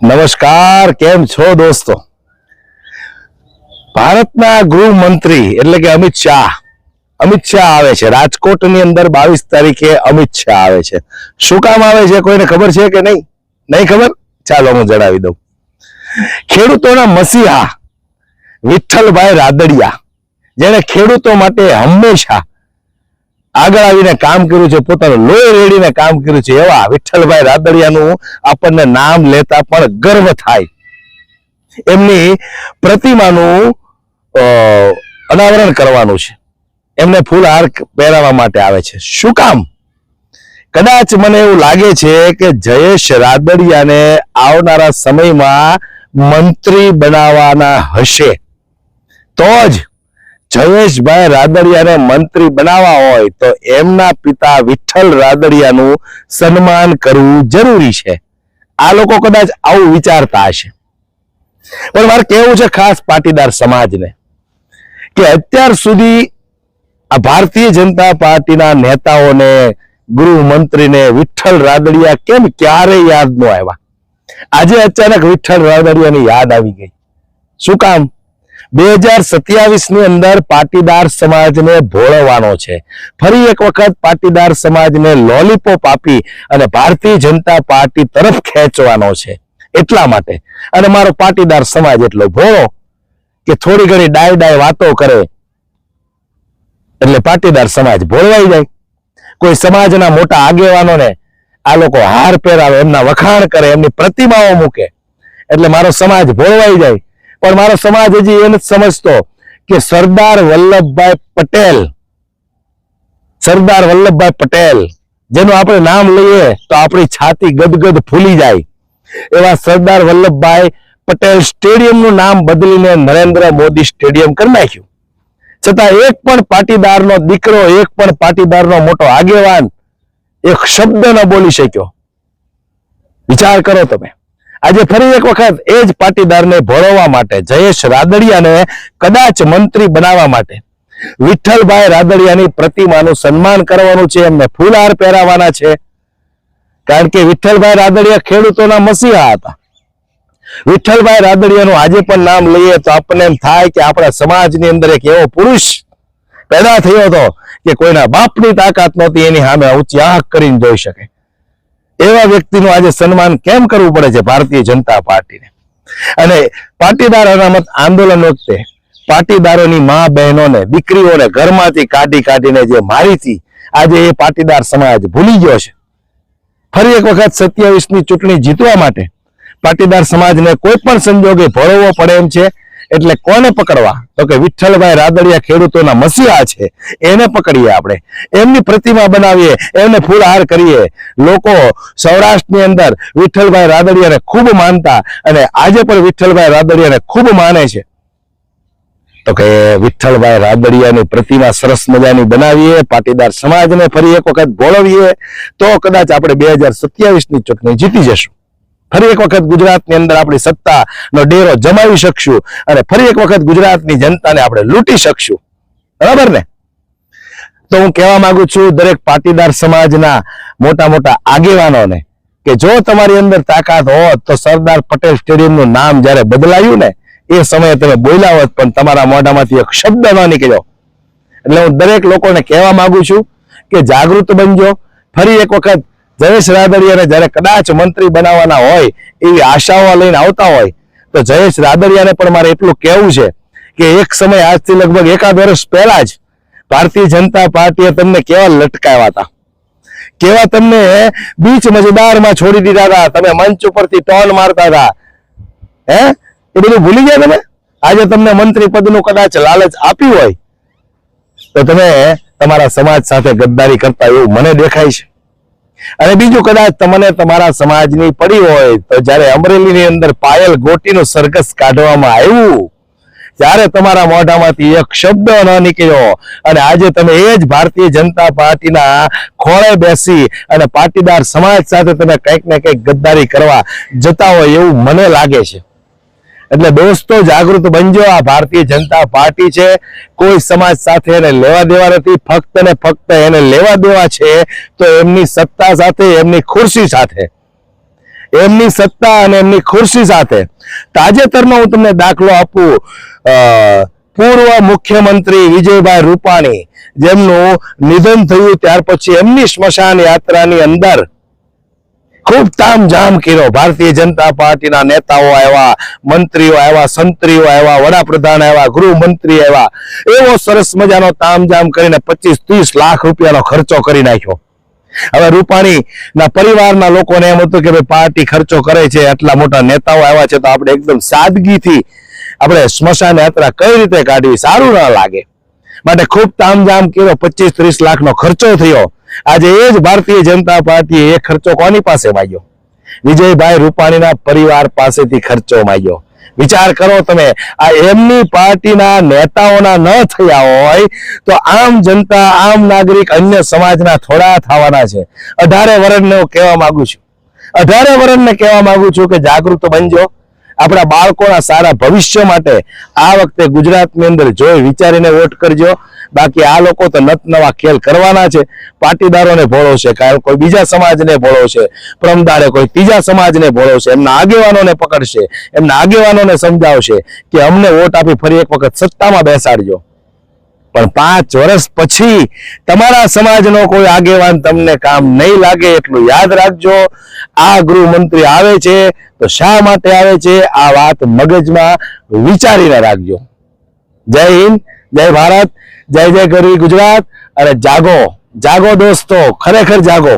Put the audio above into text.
નમસ્કાર, કેમ છો દોસ્તો? ભારતના ગૃહમંત્રી એટલે કે અમિત શાહ અમિત શાહ આવે છે. રાજકોટની અંદર બાવીસ તારીખે અમિત શાહ આવે છે. શું કામ આવે છે કોઈને ખબર છે કે નહીં? નહીં ખબર? ચાલો હું જણાવી દઉં. ખેડૂતોના મસીહા વિઠ્ઠલભાઈ રાદડિયા, જેણે ખેડૂતો માટે હંમેશા આગળ આવીને કામ કર્યું છે, પોતાનું લોહી રેડીને કામ કર્યું છે, એવા વિઠ્ઠલભાઈ રાદડિયાનું આપણને નામ લેતા પણ ગર્વ થાય. એમની પ્રતિમાનું અનાવરણ કરવાનું છે. એમને ફૂલહાર પહેરાવવા માટે આવે છે. શું કામ? કદાચ મને એવું લાગે છે કે જયેશ રાદડિયાને આવનારા સમયમાં મંત્રી બનાવવાના હશે. તો જ જયેશભાઈ રાદડિયાને મંત્રી બનાવવા હોય તો એમના પિતા વિઠ્ઠલ રાદડિયાનું સન્માન કરવું જરૂરી છે. આ લોકો કદાચ આવું વિચારતા હશે. પણ મારે કેવું છે ખાસ પાટીદાર સમાજને કે અત્યાર સુધી આ ભારતીય જનતા પાર્ટીના નેતાઓને, ગૃહમંત્રીને વિઠ્ઠલ રાદડિયા કેમ ક્યારેય યાદ ન આવ્યા? આજે અચાનક વિઠ્ઠલ રાદડિયાની યાદ આવી ગઈ. શું કામ? બે હજાર સત્યાવીસની અંદર પાટીદાર સમાજને ભોળવવાનો છે. ફરી એક વખત પાટીદાર સમાજને લોલીપોપ આપી અને ભારતીય જનતા પાર્ટી તરફ ખેંચવાનો છે. એટલા માટે. અને મારો પાટીદાર સમાજ એટલો ભોળો કે થોડી ઘણી ડાય ડાય વાતો કરે. એટલે પાટીદાર સમાજ ભોળવાઈ જાય. કોઈ સમાજના મોટા આગેવાનોને આ લોકો હાર પહેરાવે, એમના વખાણ કરે, એમની પ્રતિમાઓ મૂકે. એટલે મારો સમાજ ભોળવાઈ જાય. પણ મારો સમાજ હજી એ નથી સમજતો કે સરદાર વલ્લભભાઈ પટેલ, સરદાર વલ્લભભાઈ પટેલ, જેનું આપણે નામ લઈએ તો આપણી છાતી ગદગદ ફૂલી જાય. એવા સરદાર વલ્લભભાઈ પટેલ સ્ટેડિયમનું નામ બદલીને નરેન્દ્ર મોદી સ્ટેડિયમ કરી નાખ્યું. છતાં એક પણ પાટીદારનો દીકરો, એક પણ પાટીદારનો મોટો આગેવાન એક શબ્દ ન બોલી શક્યો. વિચાર કરો તમે. આજે ફરી એક વખત એ જ પાટીદારને ભોળવવા માટે જયેશ રાદડિયાને કદાચ મંત્રી બનાવવા માટે. વિઠ્ઠલભાઈ રાદડિયાની પ્રતિમાનું સન્માન કરવાનું છે, એમને ફૂલહાર પહેરાવાના છે. કારણ કે વિઠ્ઠલભાઈ રાદડિયા ખેડૂતોના મસીહા હતા. વિઠ્ઠલભાઈ રાદડિયાનું આજે પણ નામ લઈએ તો આપણને એમ થાય કે આપણા સમાજની અંદર એક એવો પુરુષ પેદા થયો હતો કે કોઈના બાપની તાકાત નહોતી, એની સામે ઊંચી આંખ કરીને જોઈ શકે. એવા વ્યક્તિનું આજે સન્માન કેમ કરવું પડે છે ભારતીય જનતા પાર્ટીને? અને પાટીદાર અનામત આંદોલન વખતે પાટીદારોની મા બહેનોને, દીકરીઓને ઘરમાંથી કાઢી કાઢીને જે મારી હતી આજે એ પાટીદાર સમાજ ભૂલી ગયો છે. ફરી એક વખત સત્યાવીસની ચૂંટણી જીતવા માટે પાટીદાર સમાજને કોઈ પણ સંજોગે ભોળવવો પડે એમ છે એટલે કોને પકડવા? તો કે વિઠ્ઠલભાઈ રાદડિયા ખેડૂતોના મસીહા છે. એને પકડીએ આપણે. એમની પ્રતિમા બનાવીએ. એમને ફૂલહાર કરીએ. લોકો સૌરાષ્ટ્રની અંદર વિઠ્ઠલભાઈ રાદડિયાને ખૂબ માનતા અને આજે પણ વિઠ્ઠલભાઈ રાદડિયાને ખૂબ માને છે. તો કે વિઠ્ઠલભાઈ રાદડિયાની પ્રતિમા સરસ મજાની બનાવીએ. પાટીદાર સમાજને ફરી એક વખત ભોળવીએ. તો કદાચ આપણે બે હજાર સત્યાવીસની ચૂંટણી જીતી જશું. ફરી એક વખત ગુજરાતની અંદર આપણી સત્તાનો ડેરો જમાવી શકશું અને ફરી એક વખત ગુજરાતની જનતાને આપણે લૂંટી શકશું. બરાબર ને? તો હું કહેવા માંગુ છું, દરેક પાટીદાર સમાજના મોટા મોટા આગેવાનોને કે જો તમારી અંદર તાકાત હોત તો સરદાર પટેલ સ્ટેડિયમનું નામ જ્યારે બદલાયું ને, એ સમયે તમે બોલ્યા હોત, પણ તમારા મોઢામાંથી એક શબ્દ ન નીકળ્યો. એટલે હું દરેક લોકોને કહેવા માંગુ છું કે જાગૃત બનજો. ફરી એક વખત જયેશ રાદડિયાને જ્યારે કદાચ મંત્રી બનાવવાના હોય, એવી આશાઓ લઈને આવતા હોય, તો જયેશ રાદડિયાને પણ મારે એટલું કહેવું છે કે એક સમય આજથી લગભગ એકાદ વર્ષ પહેલા જ ભારતીય જનતા પાર્ટીએ તમને કેવા લટકાવ્યા હતા. કેવા તમને બીચ મજેદારમાં છોડી દીધા હતા, તમે મંચ ઉપરથી ટોન મારતા હતા. હે? એ બધું ભૂલી ગયા તમે? આજે તમને મંત્રી પદનું કદાચ લાલચ આપ્યું હોય, તો તમે તમારા સમાજ સાથે ગદ્દારી કરતા એવું મને દેખાય છે. અને બીજું કદાચ તમને તમારા સમાજની પડી હોય તો જ્યારે અમરેલીની અંદર પાયલ ગોટીનું સરઘસ કાઢવામાં આવ્યું, ત્યારે તમારા મોઢામાંથી એક શબ્દ ન નીકળ્યો. અને આજે તમે એ જ ભારતીય જનતા પાર્ટીના ખોળે બેસી અને પાટીદાર સમાજ સાથે તમે કંઈક ને કંઈક ગદ્દારી કરવા જતા હોય એવું મને લાગે છે. એટલે દોસ્તો, જાગૃત બનજો. આ ભારતીય જનતા પાર્ટી છે. કોઈ સમાજ સાથે એને લેવા દેવા નથી. ફક્ત ને ફક્ત એને લેવા દેવા છે તો એમની સત્તા સાથે, એમની ખુરશી સાથે. એમની સત્તા અને એમની ખુરશી સાથે. તાજેતરનો હું તમને દાખલો આપું. પૂર્વ મુખ્યમંત્રી વિજયભાઈ રૂપાણી, જેમનું નિધન થયું ત્યાર પછી એમની સ્મશાન યાત્રાની અંદર ખૂબ તામઝામ કર્યો. ભારતીય જનતા પાર્ટીના નેતાઓ આવ્યા, મંત્રીઓ આવ્યા, સંત્રીઓ આવ્યા, વડાપ્રધાન આવ્યા, ગૃહમંત્રી આવ્યા. એવો સરસ મજાનો તામઝામ કરીને પચીસ ત્રીસ લાખ રૂપિયાનો ખર્ચો કરી નાખ્યો. હવે રૂપાણી ના પરિવારના લોકોને એમ હતું કે ભાઈ, પાર્ટી ખર્ચો કરે છે, આટલા મોટા નેતાઓ આવ્યા છે, તો આપણે એકદમ સાદગીથી આપણે સ્મશાન યાત્રા કઈ રીતે કાઢવી? સારું ના લાગે. માટે ખૂબ તામઝામ કર્યો. પચીસ ત્રીસ લાખનો ખર્ચો થયો. આજે એ જ ભારતીય જનતા પાર્ટીએ એ ખર્ચો કોની પાસે માંગ્યો? વિજયભાઈ રૂપાણીના પરિવાર પાસેથી ખર્ચો માંગ્યો. વિચાર કરો તમે, આ એમની પાર્ટીના નેતાઓના ન થયા હોય તો આમ જનતા, આમ નાગરિક અન્ય સમાજના થોડા થવાના છે. અઢારે વર્ણને હું કહેવા માંગુ છું. અઢારે વર્ણને કહેવા માંગુ છું કે જાગૃત બનજો. આપણા બાળકોના સારા ભવિષ્ય માટે આ વખતે ગુજરાતની અંદર જોઈ વિચારીને વોટ કરજો. બાકી આ લોકો તો નત નવા ખેલ કરવાના છે. પાટીદારોને ભોળવશે કાલ કોઈ બીજા સમાજને ભોળવશે પ્રમદારે કોઈ ત્રીજા સમાજને ભોળવશે એમના આગેવાનોને પકડશે, એમના આગેવાનોને સમજાવશે કે અમને વોટ આપી ફરી એક વખત સત્તામાં બેસાડજો. પણ પાંચ વર્ષ પછી તમારા સમાજનો કોઈ આગેવાન તમને કામ નહીં લાગે એટલું યાદ રાખજો. આ ગૃહમંત્રી આવે છે તો શા માટે આવે છે? આ વાત મગજમાં વિચારીને રાખજો. જય હિન્દ. જય ભારત જય જય ગરવી ગુજરાત. અને જાગો જાગો દોસ્તો ખરેખર જાગો.